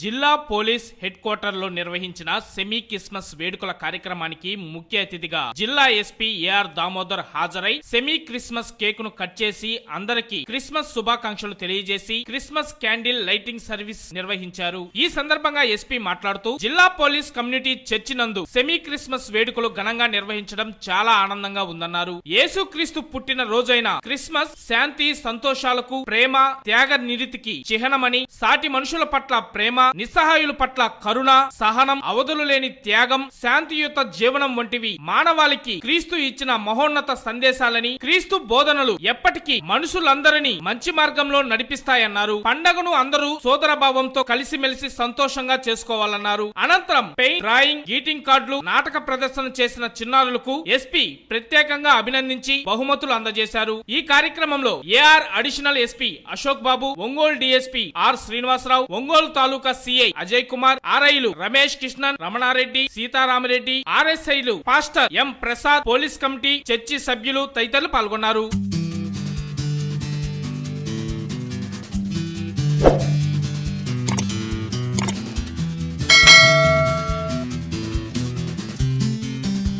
జిల్లా police head క్వార్టర్లో నిర్వహించిన సెమీ క్రిస్మస్ వేడుకల కార్యక్రమానికి ముఖ్య అతిథిగా జిల్లా ఎస్పీ ఏఆర్ దామోదర్ హాజరై సెమీ క్రిస్మస్ కేక్ను కట్ చేసి అందరికి క్రిస్మస్ శుభాకాంక్షలు తెలియజేసి క్రిస్మస్ క్యాండిల్ లైటింగ్ సర్వీస్ నిర్వహించారు. ఈ సందర్భంగా ఎస్పీ మాట్లాడుతూ జిల్లా పోలీస్ కమ్యూనిటీ చర్చి నందు సెమీ క్రిస్మస్ వేడుకలు ఘనంగా నిర్వహించడం చాలా ఆనందంగా ఉందన్నారు. యేసుక్రీస్తు పుట్టిన రోజైన క్రిస్మస్ శాంతి సంతోషాలకు ప్రేమ త్యాగ నిరితికి చిహ్నమని సాటి మనుషుల పట్ల ప్రేమ నిస్సహాయుల పట్ల కరుణ సహనం అవధులు లేని త్యాగం శాంతియుత జీవనం వంటివి మానవాళికి క్రీస్తు ఇచ్చిన మహోన్నత సందేశాలని క్రీస్తు బోధనలు ఎప్పటికీ మనుషులందరినీ మంచి మార్గంలో నడిపిస్తాయన్నారు. పండగను అందరూ సోదర భావంతో కలిసిమెలిసి సంతోషంగా చేసుకోవాలన్నారు. అనంతరం పెయింట్ డ్రాయింగ్ గీటింగ్ కార్డులు నాటక ప్రదర్శన చేసిన చిన్నారులకు ఎస్పీ ప్రత్యేకంగా అభినందించి బహుమతులు అందజేశారు. ఈ కార్యక్రమంలో AR additional SP Ashok Babu Ongole DSP R Srinivasarao Ongole taluka CI Ajay Kumar ఆర్ఐలు Ramesh Krishnan Ramanareddy Sitarama Reddy ఆర్ఎస్ఐలు pastor M Prasad police committee church సభ్యులు తదితరులు పాల్గొన్నారు.